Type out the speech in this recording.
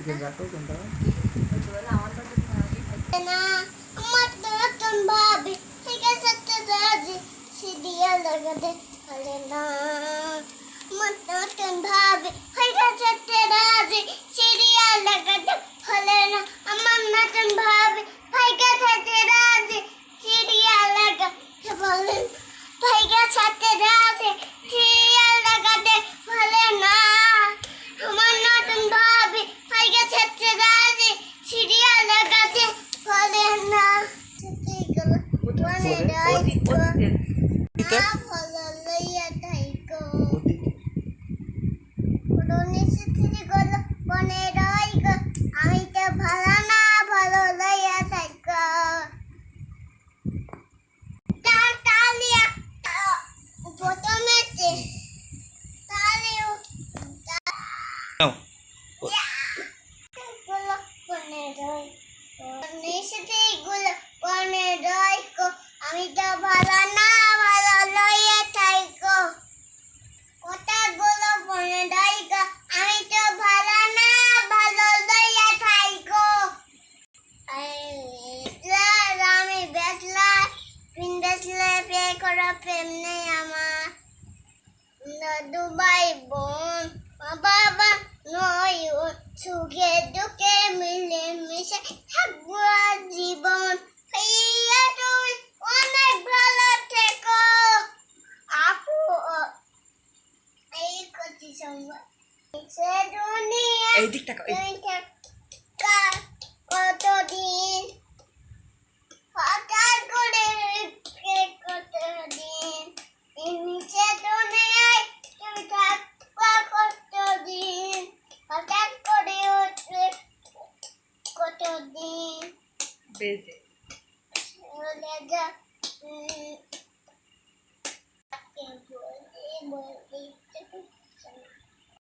ఇదేం కట్టకుండా Neyse değil, gülü, bana da. আমি তো ভালো না ভালো লইয়া থাইকো। কথাগুলো মনে রাইকো আমি তো ভালো না ভালো লইয়া থাইকো। আমি বেসলা পিন বেসলে পে করো প্রেম নেই আমার দুবাই বোন। এই দিকটা কতদিন হঠাৎ করে কতদিন নিচে দুনিয়ায় তুমি থাকবা হঠাৎ করে উঠবে কতদিন বেজে চলে